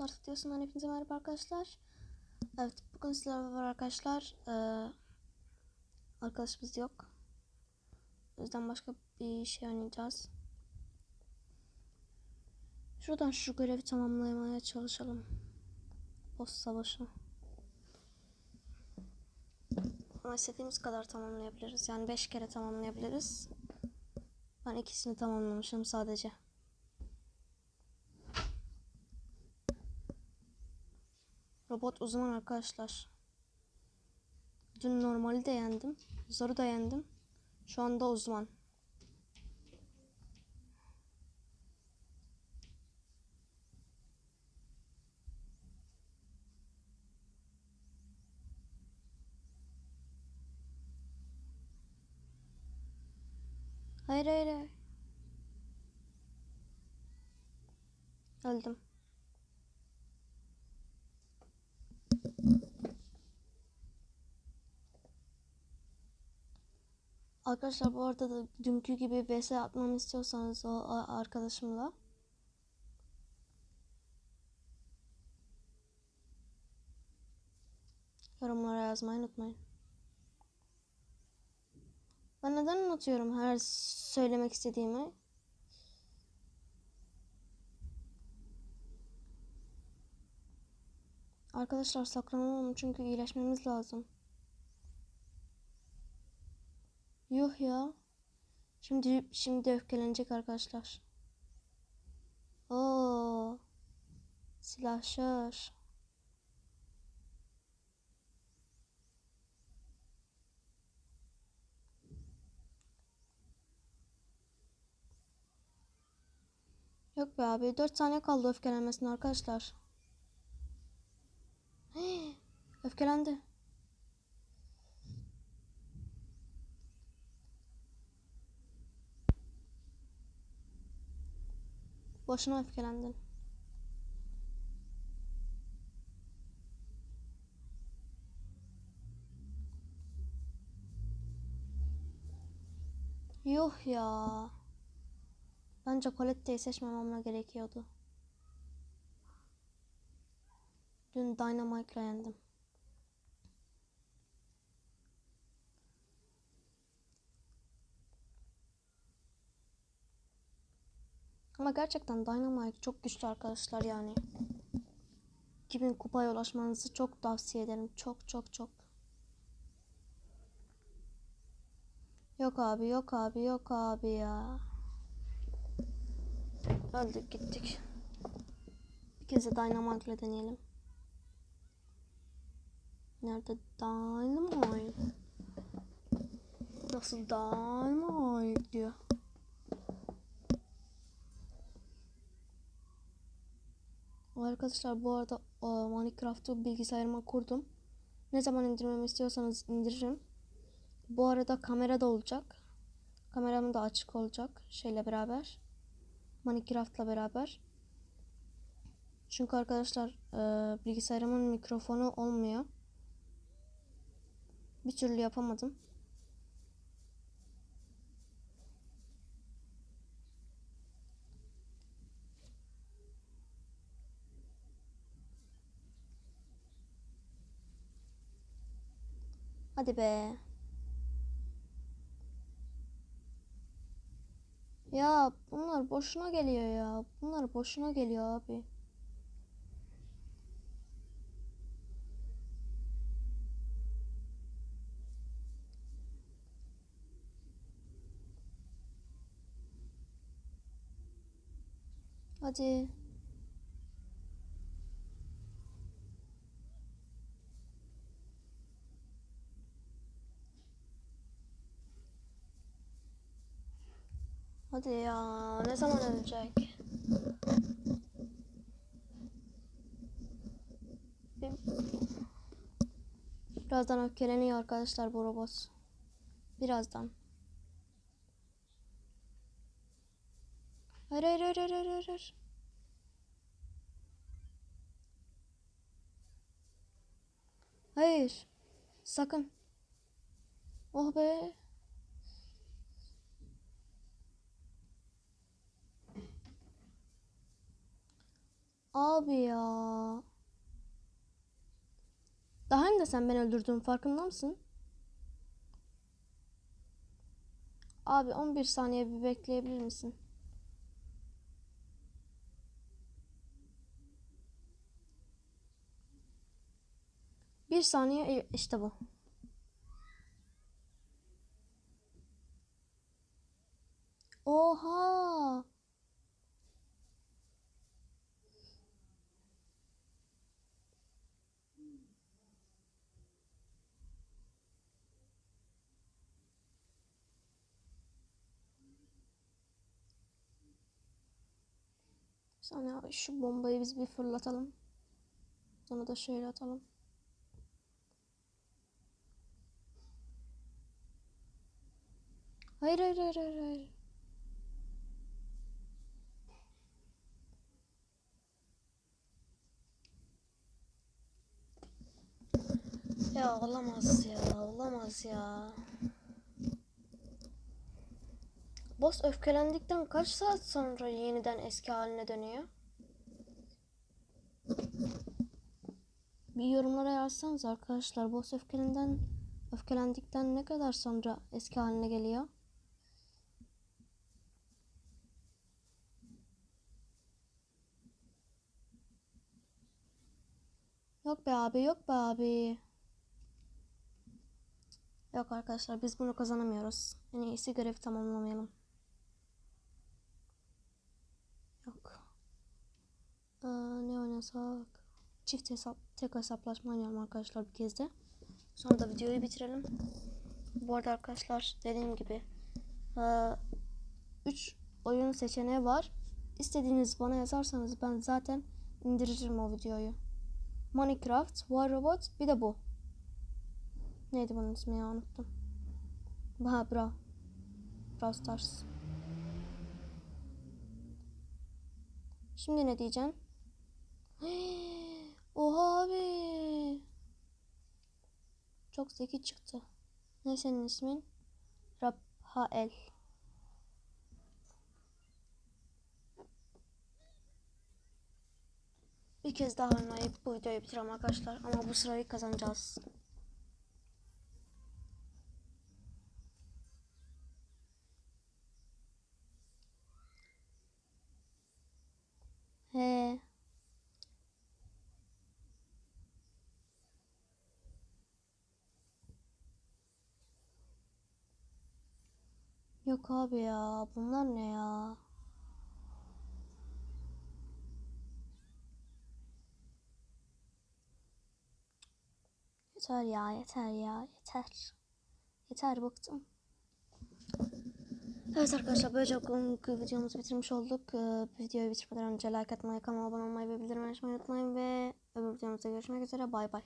Roblox artık diyorsundan hepinize merhaba arkadaşlar. Evet bugün sizlerle var arkadaşlar. Ee, arkadaşımız yok. O yüzden başka bir şey oynayacağız. Şuradan şu görevi tamamlamaya çalışalım. Boss savaşı. Ama istediğimiz kadar tamamlayabiliriz. Yani 5 kere tamamlayabiliriz. Ben ikisini tamamlamışım sadece. Robot uzman arkadaşlar. Dün normali de yendim. Zoru da yendim. Şu anda uzman. Hayır hayır hayır. Öldüm. Arkadaşlar bu arada da dünkü gibi vs atmamı istiyorsanız o arkadaşımla yorumlara yazmayı unutmayın. Ben neden unutuyorum her söylemek istediğimi? Arkadaşlar saklanalım çünkü iyileşmemiz lazım. Yuh ya. Şimdi şimdi öfkelenecek arkadaşlar. Oo. Silahşör. Yok be abi. 4 saniye kaldı öfkelenmesine arkadaşlar. Hii, öfkelendi. Boşuna öfkelendin. Yuh ya. Bence Colette'yi seçmemem gerekiyordu. Dün Dynamite'la yendim. Ama gerçekten Dynamite çok güçlü arkadaşlar yani. 2000 kupaya ulaşmanızı çok tavsiye ederim. Çok çok çok. Yok abi yok abi yok abi ya. Öldük gittik. Bir kez de Dynamite ile deneyelim. Nerede Dynamite? Nasıl Dynamite diyor. Arkadaşlar bu arada e, Minecraft'ı bilgisayarıma kurdum. Ne zaman indirmemi istiyorsanız indiririm. Bu arada kamera da olacak. Kameram da açık olacak şeyle beraber. Minecraft'la beraber. Çünkü arkadaşlar e, bilgisayarımın mikrofonu olmuyor. Bir türlü yapamadım. Hadi be. Ya bunlar boşuna geliyor ya. Bunlar boşuna geliyor abi. Hadi. Hadi ya ne zaman ölecek? Bir- Birazdan öfkeleniyor arkadaşlar bu robot. Birazdan. Hayır hayır hayır hayır hayır. hayır. Hayır. Sakın. Oh be. Abi ya. Daha önce sen beni öldürdün farkında mısın? Abi 11 saniye bir bekleyebilir misin? Bir saniye e, işte bu. Oha! Sonra şu bombayı biz bir fırlatalım. Sonra da şöyle atalım. Hayır hayır hayır hayır. hayır. Ya olamaz ya olamaz ya. Boss öfkelendikten kaç saat sonra yeniden eski haline dönüyor? Bir yorumlara yazsanız arkadaşlar boss öfkelenden öfkelendikten ne kadar sonra eski haline geliyor? Yok be abi yok be abi. Yok arkadaşlar biz bunu kazanamıyoruz. En iyisi görevi tamamlamayalım. Yok. Ee, ne oynasak? Çift hesap, tek hesaplaşma oynayalım arkadaşlar bir kez de. Sonra da videoyu bitirelim. Bu arada arkadaşlar dediğim gibi 3 oyun seçeneği var. İstediğiniz bana yazarsanız ben zaten indiririm o videoyu. Minecraft, War Robot bir de bu. Neydi bunun ismi ya unuttum. Ha bra. Brawl Stars. Şimdi ne diyeceksin? Oha abi. Çok zeki çıktı. Ne senin ismin? Rabhael. Bir kez daha oynayıp bu videoyu bitireceğim arkadaşlar. Ama bu sırayı kazanacağız. He. Yok abi ya. Bunlar ne ya? Yeter ya, yeter ya, yeter. Yeter bıktım. Evet arkadaşlar böylece bugünkü videomuzu bitirmiş olduk. Ee, videoyu bitirmeden önce like atmayı, kanala abone olmayı ve bildirim açmayı unutmayın ve öbür videomuzda görüşmek üzere. Bay bay.